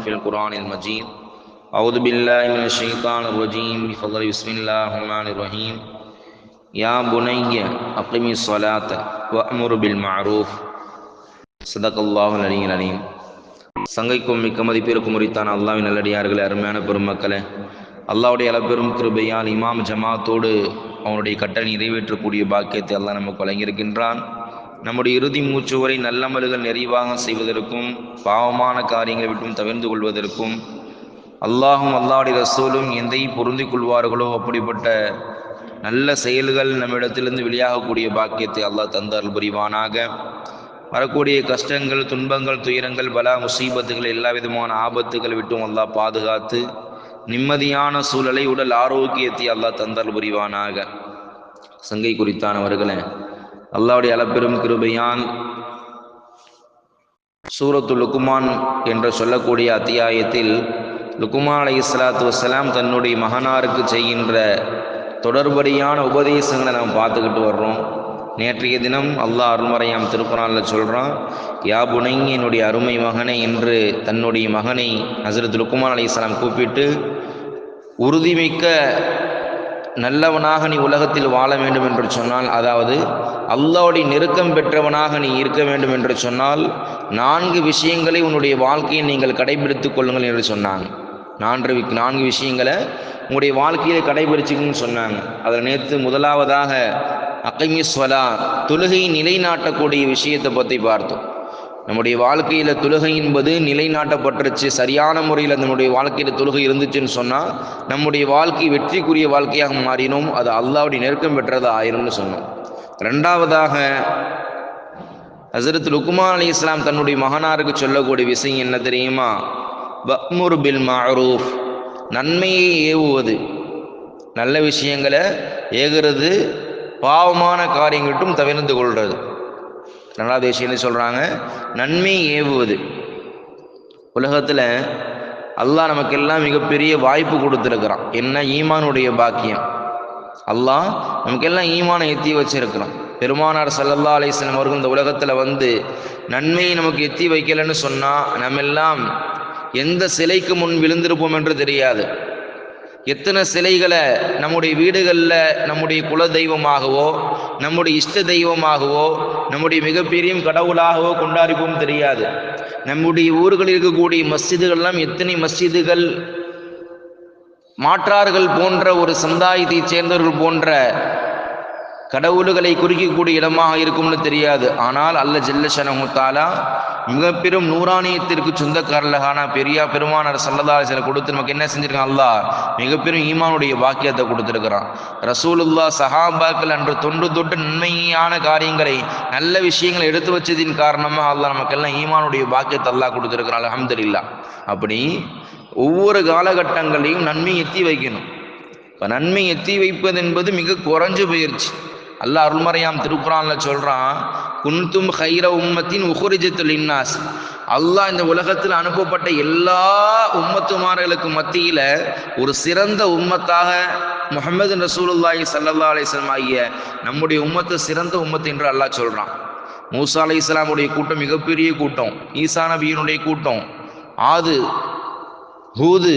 في القرآن المجيد أعوذ بالله من الشيطان الرجيم بفضل بسم الله الرحمن الرحيم يا بني أقم الصلاة وأمر بالمعروف صدق الله العلي العليم சங்கைக்கும் மிக்க மதிப்பிற்கும் உரித்தான அல்லாவின் நல்லடியார்களே அருமையான பெருமக்களே அல்லாவுடைய அளப்பெரும் கிருபையால் இமாம் ஜமாத்தோடு அவனுடைய கட்டளை நிறைவேற்றக்கூடிய பாக்கியத்தை அல்லாஹ் நமக்கு வழங்கியிருக்கின்றான் நம்முடைய இறுதி மூச்சு வரை நல்லமல்கள் நிறைவாக செய்வதற்கும் பாவமான காரியங்களை விட்டும் தவிர்ந்து கொள்வதற்கும் அல்லாஹும் அல்லாடி ரசூலும் எந்தை பொருந்திக் கொள்வார்களோ அப்படிப்பட்ட நல்ல செயல்கள் நம்மிடத்திலிருந்து வெளியாகக்கூடிய பாக்கியத்தை அல்லாஹ் தந்தால் புரிவானாக. வரக்கூடிய கஷ்டங்கள் துன்பங்கள் துயரங்கள் பல முசீபத்துகள் எல்லா விதமான ஆபத்துகள் விட்டும் அல்லாஹ் பாதுகாத்து நிம்மதியான சூழலை உடல் ஆரோக்கியத்தை அல்லாஹ் தந்தால் புரிவானாக. சங்கை குறித்தானவர்களே அல்லாவுடைய அளப்பெரும் கிருபையான் சூரத்து லுக்குமான் என்று சொல்லக்கூடிய அத்தியாயத்தில் லுக்குமான் அலி இஸ்லாத்து வசலாம் தன்னுடைய மகனாருக்கு செய்கின்ற தொடர்படியான உபதேசங்களை நாம் பார்த்துக்கிட்டு வர்றோம். நேற்றைய தினம் அல்லாஹ் அருள்மறையாம் திருக்குறானில் சொல்கிறான் யா புனை என்னுடைய அருமை மகனை என்று தன்னுடைய மகனை ஹசரத் லுக்குமான் அலி இஸ்லாம் கூப்பிட்டு உறுதிமிக்க நல்லவனாக நீ உலகத்தில் வாழ வேண்டும் என்று சொன்னால் அதாவது அல்லாவுடைய நெருக்கம் பெற்றவனாக நீ இருக்க வேண்டும் என்று சொன்னால் நான்கு விஷயங்களை உன்னுடைய வாழ்க்கையை நீங்கள் கடைபிடித்துக் கொள்ளுங்கள் என்று சொன்னாங்க. நான்கு நான்கு விஷயங்களை உங்களுடைய வாழ்க்கையில் கடைபிடிச்சுக்கணும்னு சொன்னாங்க. அதில் நேற்று முதலாவதாக அகைமிஸ்வலா தொழுகை நிலைநாட்டக்கூடிய விஷயத்தை பற்றி பார்த்தோம். நம்முடைய வாழ்க்கையில் தொழுகை என்பது நிலைநாட்டப்பட்டுருச்சு. சரியான முறையில் நம்முடைய வாழ்க்கையில் தொழுகை இருந்துச்சுன்னு சொன்னால் நம்முடைய வாழ்க்கை வெற்றிக்குரிய வாழ்க்கையாக மாறினோம். அது அல்லாவுடைய நெருக்கம் பெற்றது ஆயிரும்னு சொன்னோம். ரெண்டாவதாக ஹசரத் லுக்குமான் அலி இஸ்லாம் தன்னுடைய மகனாருக்கு சொல்லக்கூடிய விஷயம் என்ன தெரியுமா? பக்முர் பில் மாரூஃப். நன்மையை ஏவுவது. நல்ல விஷயங்களை ஏகிறது பாவமான காரியங்கள்ட்டும் தவிர்ந்து கொள்வது. ரெண்டாவது விஷயம் என்ன சொல்கிறாங்க நன்மை ஏவுவது. உலகத்தில் அல்லாஹ் நமக்கெல்லாம் மிகப்பெரிய வாய்ப்பு கொடுத்துருக்குறான். என்ன? ஈமானுடைய பாக்கியம். அல்லாஹ் நமக்கெல்லாம் ஈமானை எத்தி வச்சிருக்கிறான். பெருமானார் சல்லல்லா அலிஸ்லம் அவர்கள் இந்த உலகத்தில் வந்து நன்மையை நமக்கு எத்தி வைக்கலைன்னு சொன்னால் நம்ம எல்லாம் எந்த சிலைக்கு முன் விழுந்திருப்போம் என்று தெரியாது. எத்தனை சிலைகளை நம்முடைய வீடுகளில் நம்முடைய குல தெய்வமாகவோ நம்முடைய இஷ்ட தெய்வமாகவோ நம்முடைய மிகப்பெரிய கடவுளாகவோ கொண்டாடிப்போம் தெரியாது. நம்முடைய ஊர்களில் இருக்கக்கூடிய மஸ்ஜிதுகள்லாம் எத்தனை மஸ்ஜிதுகள் மாற்றார்கள் போன்ற ஒரு சமுதாயத்தைச் சேர்ந்தவர்கள் போன்ற கடவுள்களை குறிக்கக்கூடிய இடமாக இருக்கும்னு தெரியாது. ஆனால் அல்ல ஜெல்லஷனமுத்தாலா மிக பெரும் நூறானியத்திற்கு சொந்தக்காரர்களான பெரியா பெருமானார் சல்லதாசனை கொடுத்து நமக்கு என்ன செஞ்சிருக்கான்? அல்லா மிக பெரும் ஈமானுடைய பாக்கியத்தை கொடுத்துருக்கிறான். ரசூலுல்லா சஹாபாக்கள் அன்று தொன்று தொட்டு நன்மையான காரியங்களை நல்ல விஷயங்களை எடுத்து வச்சதின் காரணமாக அல்லாஹ் நமக்கெல்லாம் ஈமானுடைய பாக்கியத்தை அல்லா கொடுத்துருக்கிறான். அலமதுல்லா அப்படி ஒவ்வொரு காலகட்டங்களையும் நன்மை எத்தி வைக்கணும். இப்போ நன்மை எத்தி வைப்பது என்பது மிக குறைஞ்சு போயிடுச்சு அல்லாஹ் அருள்மறையாம் திருக்குறான்ல சொல்றான் குன்தும் ஹைர உம்மத்தின் உஹுரிஜத்துல் இன்னாஸ் அல்லாஹ் இந்த உலகத்தில் அனுப்பப்பட்ட எல்லா உம்மத்துமார்களுக்கு மத்தியில ஒரு சிறந்த உம்மத்தாக முகமது ரசூலுல்லாஹி சல்லா அலிஸ்லாம் ஆகிய நம்முடைய உம்மத்து சிறந்த உம்மத்து என்று அல்லாஹ் சொல்றான். மூசா அலி இஸ்லாமுடைய கூட்டம் மிகப்பெரிய கூட்டம் ஈசா நபியினுடைய கூட்டம் ஆது ஹூது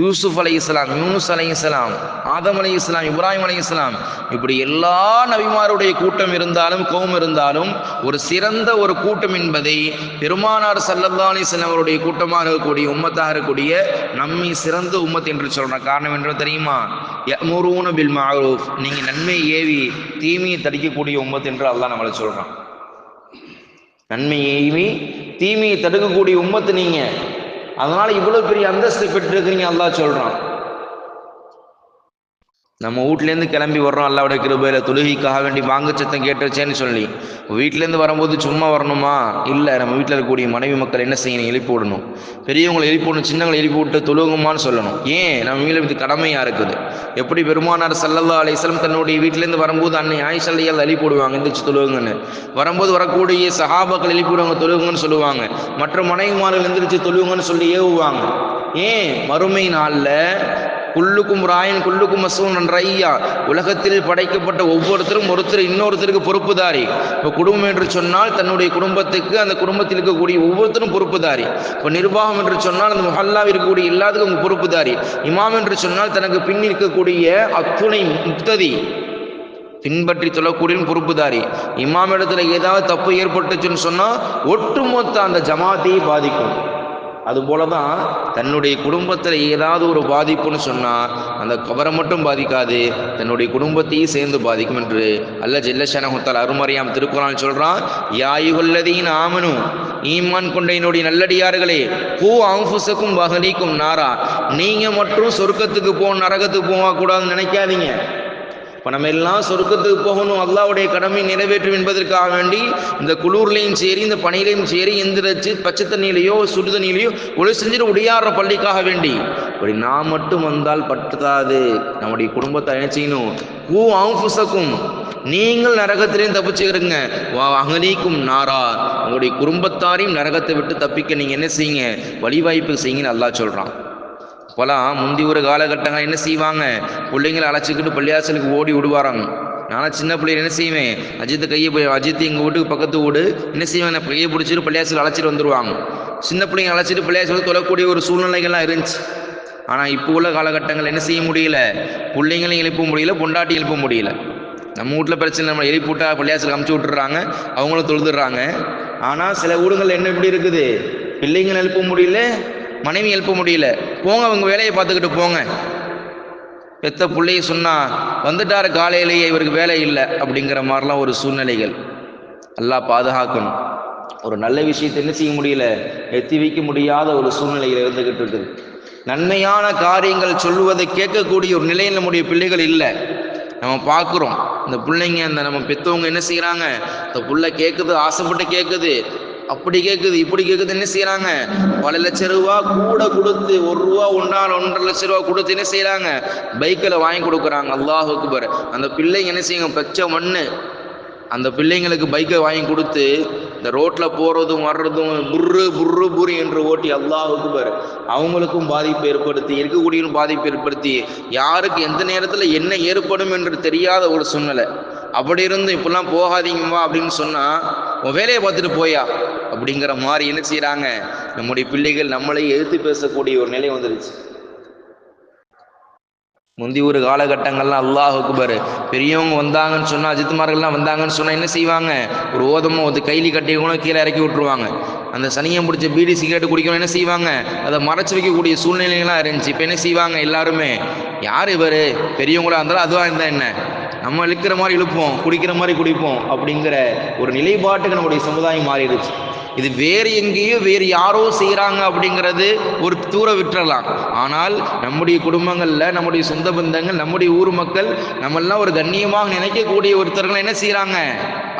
யூசுப் அலை இஸ்லாம் யூனுஸ் அலை இஸ்லாம் ஆதம் அலை இஸ்லாம் இப்ராஹிம் அலை இஸ்லாம் இப்படி எல்லா நபிமாருடைய கூட்டம் இருந்தாலும் கோம் இருந்தாலும் ஒரு சிறந்த ஒரு கூட்டம் என்பதை பெருமானார் சல்லல்லா அலிஸ்லாம் அவருடைய கூட்டமாக இருக்கக்கூடிய உம்மத்தாக இருக்கக்கூடிய நம்மை சிறந்த உம்மத் என்று சொல்ற காரணம் என்று தெரியுமா? யமுரூன பில் மாரூஃப் நீங்கள் நன்மை ஏவி தீமையை தடுக்கக்கூடிய உம்மத் என்று அல்லாஹ் நம்மளை சொல்கிறான் நன்மை ஏவி தீமையை தடுக்கக்கூடிய உம்மத்து நீங்க. அதனால இவ்வளவு பெரிய அந்தஸ்து பெற்றிருக்கிறீங்க அல்லா சொல்றான். நம்ம வீட்லேருந்து கிளம்பி வர்றோம் அல்லாவுடைய கிருபையில் தொழுகைக்காக வேண்டி வாங்க சத்தம் கேட்டுருச்சேன்னு சொல்லி. வீட்டிலேருந்து வரும்போது சும்மா வரணுமா? இல்லை நம்ம வீட்டில் இருக்கக்கூடிய மனைவி மக்கள் என்ன செய்யணும்? எழுப்பி விடணும். பெரியவங்களை எழுப்பி விடணும் சின்னங்களை எழுப்பி விட்டு தொழுகுமான்னு சொல்லணும். ஏன்? நம்ம வீட்டில் இது கடமையாக இருக்குது. எப்படி பெருமானார் சல்லல்லா அலிஸ்லம் தன்னுடைய வீட்டிலேருந்து வரும்போது அன்னை ஆயிஷல்லையால் எழுப்பி விடுவாங்க எந்திரிச்சு தொழுகுங்கன்னு. வரும்போது வரக்கூடிய சகாபாக்கள் எழுப்பி விடுவாங்க தொழுவுங்கன்னு சொல்லுவாங்க. மற்ற மனைவிமார்கள் எந்திரிச்சு தொழுகுங்கன்னு சொல்லி ஏவுவாங்க. ஏன்? மறுமை நாளில் குல்லுக்கும் ராயன் குல்லுக்கும் மசூன் ரையா உலகத்தில் படைக்கப்பட்ட ஒவ்வொருத்தரும் ஒருத்தர் இன்னொருத்தருக்கு பொறுப்புதாரி. இப்போ குடும்பம் என்று சொன்னால் தன்னுடைய குடும்பத்துக்கு அந்த குடும்பத்தில் இருக்கக்கூடிய ஒவ்வொருத்தரும் பொறுப்புதாரி. இப்போ நிர்வாகம் என்று சொன்னால் அந்த முஹல்லாவில் இருக்கக்கூடிய எல்லாத்துக்கும் பொறுப்புதாரி. இமாம் என்று சொன்னால் தனக்கு பின் இருக்கக்கூடிய அத்துணை முக்ததி. பின்பற்றி தொழக்கூடிய பொறுப்புதாரி. இமாம் இடத்துல ஏதாவது தப்பு ஏற்பட்டுச்சுன்னு சொன்னால் ஒட்டுமொத்த அந்த ஜமாத்தையை பாதிக்கும். அதுபோல தான் தன்னுடைய குடும்பத்தில் ஏதாவது ஒரு பாதிப்புன்னு சொன்னால் அந்த கவரை மட்டும் பாதிக்காது தன்னுடைய குடும்பத்தையும் சேர்ந்து பாதிக்கும் என்று அல்ல ஜெல்லஷனகுத்தால் அருமறையாம் திருக்குறான் சொல்கிறான் யாயுகல்லதீன் ஆமனும் ஈமான் கொண்ட என்னுடைய நல்லடியார்களே பூ அம்புசக்கும் வகலிக்கும் நாரா நீங்கள் மட்டும் சொர்க்கத்துக்கு போ நரகத்துக்கு போகக்கூடாதுன்னு நினைக்காதீங்க. இப்போ நம்ம எல்லாம் சொர்க்கத்துக்கு போகணும். அல்லாவுடைய கடமை நிறைவேற்றும் என்பதற்காக வேண்டி இந்த குளூர்லையும் சரி இந்த பனிலையும் சரி எந்திரச்சு பச்சை தண்ணியிலையோ சுடு தண்ணியிலையோ ஒளி செஞ்சுட்டு உடையாடுற பள்ளிக்காக வேண்டி. அப்படி நான் மட்டும் வந்தால் பட்டுதாது நம்முடைய குடும்பத்தை என்ன செய்யணும்? பூ நீங்கள் நரகத்திலையும் தப்பிச்சுக்கிறீங்க வா அகலீக்கும் நாரா. உங்களுடைய குடும்பத்தாரையும் நரகத்தை விட்டு தப்பிக்க நீங்கள் என்ன செய்யுங்க? வழிவாய்ப்பு செய்யுங்கன்னு அல்லாஹ் சொல்கிறான் இப்போலாம் முந்தி ஒரு காலகட்டங்கள் என்ன செய்வாங்க? பிள்ளைங்களை அழைச்சிக்கிட்டு பள்ளியாசலுக்கு ஓடி விடுவாராங்க நானும் சின்ன பிள்ளைங்க என்ன செய்வேன்? அஜித் கையை போய் அஜித் எங்கள் வீட்டுக்கு பக்கத்து வீடு. என்ன செய்வேன்? நான் கையை பிடிச்சிட்டு பள்ளியாசல் அழைச்சிட்டு வந்துடுவாங்க சின்ன பிள்ளைங்க அழைச்சிட்டு பள்ளியாசல் தொழக்கூடிய ஒரு சூழ்நிலைகள்லாம் இருந்துச்சு. ஆனால் இப்போ உள்ள காலகட்டங்கள் என்ன செய்ய முடியல? பிள்ளைங்களையும் எழுப்ப முடியல பொண்டாட்டி எழுப்ப முடியல. நம்ம வீட்டில் பிரச்சனை நம்ம எழுப்பி விட்டா பள்ளியாசலுக்கு அமுச்சு விட்டுறாங்க. அவங்களும் தொழுதுடுறாங்க. ஆனால் சில ஊடுங்கள் என்ன இப்படி இருக்குது? பிள்ளைங்களை எழுப்ப முடியல மனைவி எழுப்ப முடியல. போங்க அவங்க வேலையை பார்த்துக்கிட்டு போங்க. பெத்த பிள்ளைய சொன்னா வந்துட்டார் காலையிலேயே இவருக்கு வேலை இல்லை. அப்படிங்கிற மாதிரிலாம் ஒரு சூழ்நிலைகள். எல்லாம் பாதுகாக்கணும். ஒரு நல்ல விஷயத்தை என்ன செய்ய முடியல? எத்தி வைக்க முடியாத ஒரு சூழ்நிலையில் இருந்துகிட்டு இருக்குது. நன்மையான காரியங்கள் சொல்லுவதை கேட்கக்கூடிய ஒரு நிலையில் நம்முடைய பிள்ளைகள் இல்லை. நம்ம பார்க்குறோம். இந்த பிள்ளைங்க அந்த நம்ம பெற்றவங்க என்ன செய்கிறாங்க இந்த புள்ள கேட்குது ஆசைப்பட்டு கேட்குது அப்படி கேட்குது இப்படி கேட்குது என்ன செய்யறாங்க பல லட்ச ரூபா கூட கொடுத்து ஒரு ரூபா ஒன்றால் ஒன்றரை லட்ச ரூபா கொடுத்து என்ன செய்யறாங்க பைக்கில் வாங்கி கொடுக்குறாங்க. அல்லாஹ் அக்பர். அந்த பிள்ளைங்க என்ன செய்யுங்க? பச்சை மண்ணு. அந்த பிள்ளைங்களுக்கு பைக்கை வாங்கி கொடுத்து இந்த ரோட்டில் போகிறதும் வர்றதும் புர்ரு புர்ரு புரி என்று ஓட்டி அல்லாஹுக்கு பார் அவங்களுக்கும் பாதிப்பு ஏற்படுத்தி இருக்கக்கூடியவரும் பாதிப்பு ஏற்படுத்தி யாருக்கு எந்த நேரத்தில் என்ன ஏற்படும் என்று தெரியாத ஒரு சூழ்நிலை. அப்படி இருந்து இப்படிலாம் போகாதீங்கம்மா அப்படின்னு சொன்னால் உன் வேலையை பார்த்துட்டு போயா? அப்படிங்கிற மாதிரி என்ன செய்கிறாங்க நம்முடைய பிள்ளைகள் நம்மளை எதிர்த்து பேசக்கூடிய ஒரு நிலை வந்துருச்சு. முந்தி ஒரு காலகட்டங்கள்லாம் அல்லாஹ் அக்பர் பெரியவங்க வந்தாங்கன்னு சொன்னால் அஜித்மார்கள்லாம் வந்தாங்கன்னு சொன்னால் என்ன செய்வாங்க? ஒரு ஓதமோ ஒரு கைலி கட்டி கூட கீழே இறக்கி விட்டுருவாங்க. அந்த சனியம் பிடிச்ச பீடி சிகரெட் குடிக்கணும் என்ன செய்வாங்க? அதை மறைச்சு வைக்கக்கூடிய சூழ்நிலைகள்லாம் இருந்துச்சு. இப்போ என்ன செய்வாங்க எல்லாருமே? யார் இவர்? பெரியவங்களா இருந்தாலும் அதுவாக இருந்தால் என்ன? நம்ம இழுக்கிற மாதிரி இழுப்போம் குடிக்கிற மாதிரி குடிப்போம் அப்படிங்கிற ஒரு நிலைப்பாட்டுக்கு நம்முடைய சமுதாயம் மாறிடுச்சு. இது வேறு எங்கேயோ வேறு யாரோ செய்கிறாங்க அப்படிங்கிறது ஒரு தூர விட்டுறலாம். ஆனால் நம்முடைய குடும்பங்களில் நம்முடைய சொந்த பந்தங்கள் நம்முடைய ஊர் மக்கள் நம்மெல்லாம் ஒரு கண்ணியமாக நினைக்கக்கூடிய ஒருத்தர்கள் என்ன செய்கிறாங்க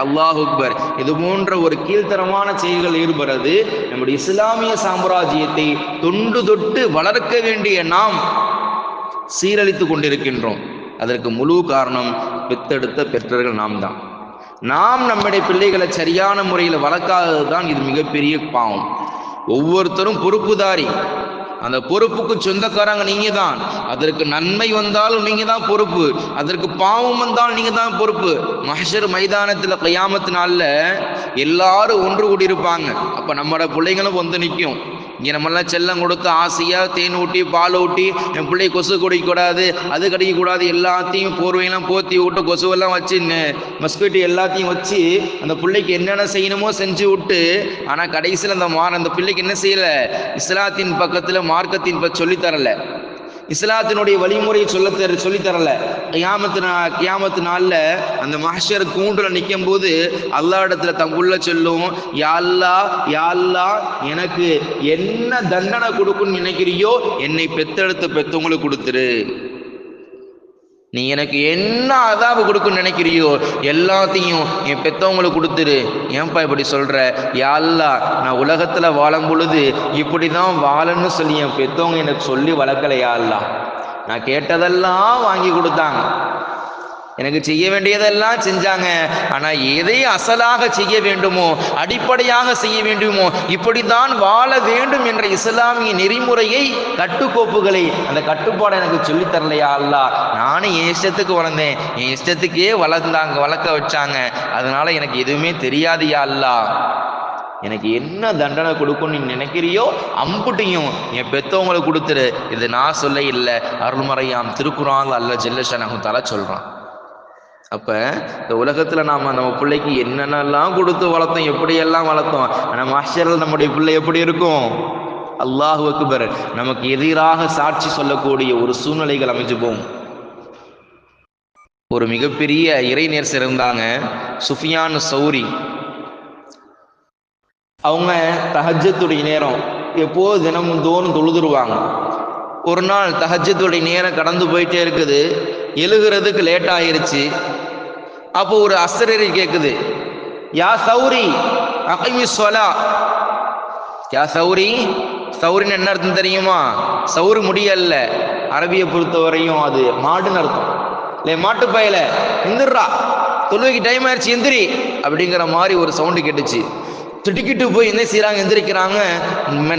அல்லாஹ் அக்பர். இது போன்ற ஒரு கீழ்த்தரமான செயல்கள் ஈடுபடுறது நம்முடைய இஸ்லாமிய சாம்ராஜ்யத்தை தொண்டு தொட்டு வளர்க்க வேண்டிய நாம் சீரழித்து கொண்டிருக்கின்றோம். அதற்கு முழு காரணம் பெத்தெடுத்த பெற்றர்கள் நாம் தான் நாம் நம்முடைய பிள்ளைகளை சரியான முறையில் வளர்க்காதது தான் இது மிகப்பெரிய பாவம். ஒவ்வொருத்தரும் பொறுப்புதாரி. அந்த பொறுப்புக்கு சொந்தக்காரங்க நீங்க தான் அதற்கு நன்மை வந்தாலும் நீங்க தான் பொறுப்பு. அதற்கு பாவம் வந்தாலும் நீங்க தான் பொறுப்பு. மஹர் மைதானத்துல கையாமத்து நாள்ல எல்லாரும் ஒன்று கூடி இருப்பாங்க அப்ப நம்மளோட பிள்ளைங்களும் வந்து நிற்கும் இங்கே நம்மளாம் செல்லம் கொடுத்து ஆசையாக தேன் ஊட்டி பால் ஊட்டி என் பிள்ளை கொசு குடிக்கக்கூடாது அது கடிக்கக்கூடாது எல்லாத்தையும் போர்வையெல்லாம் போத்தி விட்டு கொசுவெல்லாம் வச்சு மஸ்கிட்டோ எல்லாத்தையும் வச்சு அந்த பிள்ளைக்கு என்னென்ன செய்யணுமோ செஞ்சு விட்டு ஆனால் கடைசியில் அந்த மாற அந்த பிள்ளைக்கு என்ன செய்யலை? இஸ்லாத்தின் பக்கத்தில் மார்க்கத்தின் ப சொல்லித்தரலை இஸ்லாத்தினுடைய வழிமுறையை சொல்ல தெர சொல்லித்தரல கியாமத்து நா கியாமத்து நாளில் அந்த மஹர் கூண்டில் நிற்கும் போது அல்லா இடத்துல தங்குள்ள சொல்லும் யாழ்லா யாழ்லா எனக்கு என்ன தண்டனை கொடுக்குன்னு நினைக்கிறியோ என்னை பெத்தெடுத்த பெத்தவங்களுக்கு கொடுத்துரு. நீ எனக்கு என்ன அதாபு கொடுக்குன்னு நினைக்கிறியோ எல்லாத்தையும் என் பெத்தவங்களுக்கு கொடுத்துரு. ஏன்பா இப்படி சொல்ற? யாழ்லா நான் உலகத்துல வாழும் பொழுது இப்படி தான் வாழன்னு சொல்லி என் பெத்தவங்க எனக்கு சொல்லி வளர்க்கல யாழ்லா நான் கேட்டதெல்லாம் வாங்கி கொடுத்தாங்க. எனக்கு செய்ய வேண்டியதெல்லாம் செஞ்சாங்க. ஆனா எதை அசலாக செய்ய வேண்டுமோ அடிப்படையாக செய்ய வேண்டுமோ இப்படித்தான் வாழ வேண்டும் என்ற இஸ்லாமிய நெறிமுறையை கட்டுக்கோப்புகளை அந்த கட்டுப்பாடை எனக்கு சொல்லித் தரலையா அல்லா நானும் என் இஷ்டத்துக்கு வளர்ந்தேன். என் இஷ்டத்துக்கே வளர்ந்தாங்க வளர்க்க வச்சாங்க. அதனால எனக்கு எதுவுமே தெரியாதியா அல்லா எனக்கு என்ன தண்டனை கொடுக்கும்னு நீ நினைக்கிறியோ அம்புட்டியும் என் பெத்தவங்களுக்கு கொடுத்துரு இது நான் சொல்ல இல்லை. அருள்மறையாம் திருக்குறான் அல்ல ஜெல்லஷனகுத்தால சொல்றான். அப்ப இந்த உலகத்துல நாம நம்ம பிள்ளைக்கு என்னென்னலாம் கொடுத்து வளர்த்தோம் எப்படியெல்லாம் வளர்த்தோம் ஆனா மாஸ்டர்கள் நம்முடைய பிள்ளை எப்படி இருக்கும்? அல்லாஹ் அக்பர். நமக்கு எதிராக சாட்சி சொல்லக்கூடிய ஒரு சூழ்நிலைகள் அமைஞ்சு போகும் ஒரு மிகப்பெரிய இறைநேர்ஸ் இருந்தாங்க சுஃபியான் சௌரி. அவங்க தஹஜத்துடைய நேரம் எப்போது தினமும் தோறும் தொழுதுருவாங்க. ஒரு நாள் தஹஜத்துடைய நேரம் கடந்து போயிட்டே இருக்குது. எழுகிறதுக்கு லேட் ஆயிருச்சு. அப்போ ஒரு அசரரி கேட்குது யா சௌரி அகைமி சொலா யா சௌரி சௌரின்னு என்ன அர்த்தம் தெரியுமா? சௌரு முடியல்ல. அரபியை பொறுத்தவரையும் அது மாடுன்னு அர்த்தம். இல்லை மாட்டு பயல. எந்திரா தொழுவைக்கு டைம் ஆயிடுச்சு எந்திரி. அப்படிங்கிற மாதிரி ஒரு சவுண்டு கேட்டுச்சு. திடுக்கிட்டு போய் என்ன செய்கிறாங்க எந்திரிக்கிறாங்க.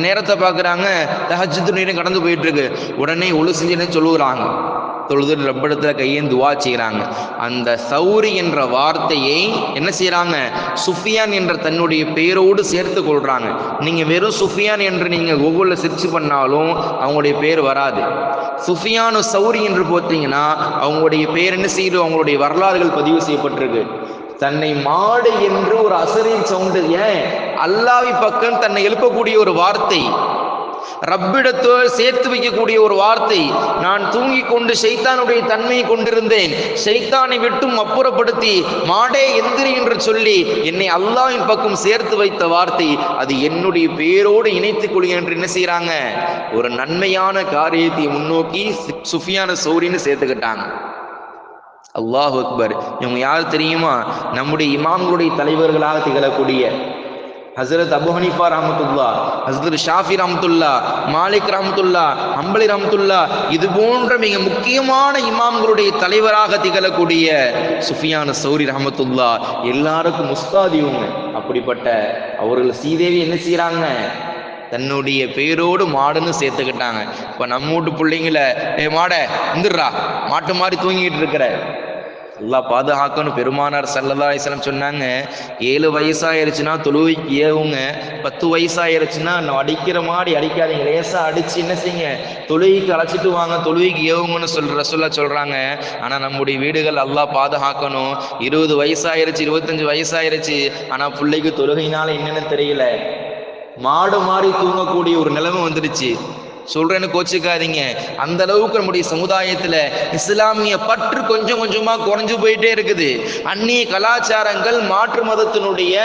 நேரத்தை பார்க்குறாங்க. தஹஜத்து நீரும் கடந்து போயிட்டு இருக்கு. உடனே ஒழு செஞ்சுன்னு சொல்லுகிறாங்க? தொழுது ரப்பிடத்தில் கையேன் துவா செய்கிறாங்க அந்த சௌரி என்ற வார்த்தையை என்ன செய்கிறாங்க சுஃபியான் என்ற தன்னுடைய பெயரோடு சேர்த்து கொள்றாங்க. நீங்கள் வெறும் சுஃபியான் என்று நீங்கள் கூகுளில் சர்ச் பண்ணாலும் அவங்களுடைய பேர் வராது. சுஃபியானு சௌரி என்று போத்தீங்கன்னா அவங்களுடைய பேர் என்ன செய்யுது அவங்களுடைய வரலாறுகள் பதிவு செய்யப்பட்டிருக்கு. தன்னை மாடு என்று ஒரு அசரின் சவுண்டு ஏன்? அல்லாவி பக்கம் தன்னை எழுப்பக்கூடிய ஒரு வார்த்தை. ரப்பிடத்தோ சேர்த்து வைக்கக்கூடிய ஒரு வார்த்தை. நான் தூங்கிக் கொண்டு சைத்தானுடைய தன்மையை கொண்டிருந்தேன். சைத்தானை விட்டும் அப்புறப்படுத்தி மாடே எந்திரி என்று சொல்லி என்னை அல்லாஹ்வின் பக்கம் சேர்த்து வைத்த வார்த்தை. அது என்னுடைய பேரோடு இணைத்துக் கொள்கிறேன் என்று என்ன செய்யறாங்க ஒரு நன்மையான காரியத்தை முன்னோக்கி சுஃபியான சௌரின்னு சேர்த்துக்கிட்டாங்க. அல்லாஹ் அக்பர். இவங்க யார் தெரியுமா? நம்முடைய இமாம்களுடைய தலைவர்களாக திகழக்கூடிய ஹசரத் அபு ஹனீஃபா ரஹமத்துல்லா ஹசரத் ஷாஃபி ரஹமத்துல்லா மாலிக் ரஹமத்துல்லா அம்பலி ரஹமத்துல்லா இது போன்ற மிக முக்கியமான இமாம்களுடைய தலைவராக திகழக்கூடிய சுஃபியான சௌரி ரஹமத்துல்லா எல்லாருக்கும் முஸ்தாதி இவங்க. அப்படிப்பட்ட அவர்கள் சீதேவி என்ன செய்கிறாங்க தன்னுடைய பேரோடு மாடுன்னு சேர்த்துக்கிட்டாங்க. இப்போ நம்ம வீட்டு பிள்ளைங்கள ஏ மாட இந்துடுறா. மாட்டு மாதிரி தூங்கிட்டு இருக்கிற. எல்லாம் பாதுகாக்கணும். பெருமானார் சல்லல்லா அலிஸ்லாம் சொன்னாங்க ஏழு வயசாயிருச்சுன்னா தொழுவைக்கு ஏவுங்க பத்து வயசாயிருச்சுன்னா அடிக்கிற மாதிரி அடிக்காதீங்க லேசா அடிச்சு என்ன செய்யுங்க தொழுகைக்கு அழைச்சிட்டு வாங்க தொழுகைக்கு ஏவுங்கன்னு சொல்ற சொல்ல சொல்றாங்க. ஆனா நம்முடைய வீடுகள் எல்லாம் பாதுகாக்கணும். இருபது வயசாயிருச்சு இருபத்தஞ்சு வயசாயிருச்சு ஆனா பிள்ளைக்கு தொழுகைனால என்னன்னு தெரியல. மாடு மாறி தூங்கக்கூடிய ஒரு நிலைமை வந்துடுச்சு. சொல்றேன்னு கோச்சிக்காதீங்க. அந்த அளவுக்கு நம்முடைய சமுதாயத்துல இஸ்லாமிய பற்று கொஞ்சம் கொஞ்சமா குறைஞ்சு போயிட்டே இருக்குது. அந்நிய கலாச்சாரங்கள் மாற்று மதத்தினுடைய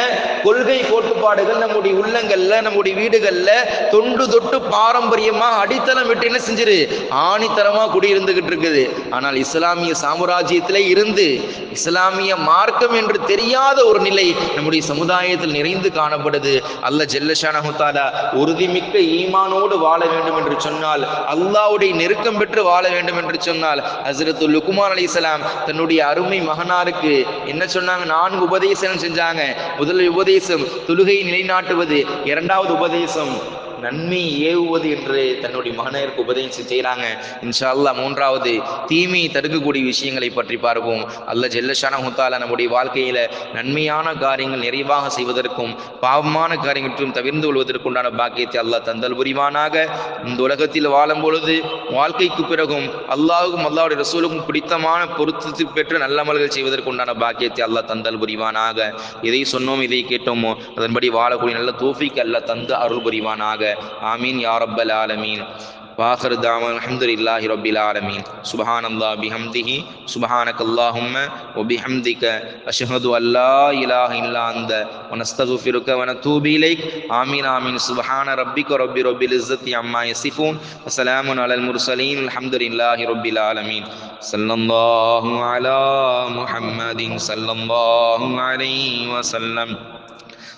கொள்கை கோட்பாடுகள் நம்முடைய உள்ளங்கள்ல நம்முடைய வீடுகள்ல தொண்டு தொட்டு பாரம்பரியமா அடித்தளம் விட்டு என்ன செஞ்சிரு ஆணித்தரமா குடியிருந்துகிட்டு இருக்குது. ஆனால் இஸ்லாமிய சாம்ராஜ்யத்திலே இருந்து இஸ்லாமிய மார்க்கம் என்று தெரியாத ஒரு நிலை நம்முடைய சமுதாயத்தில் நிறைந்து காணப்படுது. அல்ல ஜெல்லஷானஹு உறுதிமிக்க ஈமானோடு வாழ வேண்டும் என்று சொன்னால் அல்லாவுடைய நெருக்கம் பெற்று வாழ வேண்டும் என்று சொன்னால் ஹசரத்து லுக்குமான் அலைஹிஸ்ஸலாம் தன்னுடைய அருமை மகனாருக்கு என்ன சொன்னாங்க? நான்கு உபதேசம் செஞ்சாங்க. முதல் உபதேசம் தொழுகை நிலைநாட்டுவது இரண்டாவது உபதேசம் நன்மை ஏவுவது என்று தன்னுடைய மகனருக்கு உபதேசம் செய்கிறாங்க இன்ஷா அல்லாஹ் மூன்றாவது தீமையை தடுக்கக்கூடிய விஷயங்களை பற்றி பார்ப்போம். அல்ல ஜெல்லஷான ஹுத்தால நம்முடைய வாழ்க்கையில நன்மையான காரியங்கள் நிறைவாக செய்வதற்கும் பாவமான காரியங்களும் தவிர்ந்து கொள்வதற்குண்டான பாக்கியத்தை அல்லாஹ் தந்தல் புரிவானாக. இந்த உலகத்தில் வாழும் பொழுது வாழ்க்கைக்கு பிறகும் அல்லாவுக்கும் அல்லாவுடைய ரசூலுக்கும் பிடித்தமான பொருத்தத்தை பெற்று நல்ல அமல்கள் செய்வதற்குண்டான பாக்கியத்தை அல்லாஹ் தந்தல் புரிவானாக. எதை சொன்னோம் இதை கேட்டோமோ அதன்படி வாழக்கூடிய நல்ல தோஃபிக்கு அல்லாஹ் தந்து அருள் புரிவானாக. செய்வாயாக ஆமீன் யா ரப்பல் ஆலமீன் வாஹர் தாமன் அஹமதுல்லாஹி ரபில் ஆலமீன் சுபஹான் அல்லா பிஹம்திஹி சுபஹானக் அல்லாஹும்ம ஒபிஹம்திக்க அஷஹது அல்லா இலாஹ இல்லா அந்த வனஸ்தகுஃபிருக்க வன தூபிலைக் ஆமீன் ஆமீன் சுபஹான ரப்பிக்க ரப்பி ரபில் இஸ்ஸத்தி அம்மா யசிஃபூன் அஸ்ஸலாமு அலல் முர்சலீன் அல்ஹம்துலில்லாஹி ரபில் ஆலமீன் சல்லல்லாஹு அலா முஹம்மதின் சல்லல்லாஹு அலைஹி வஸல்லம்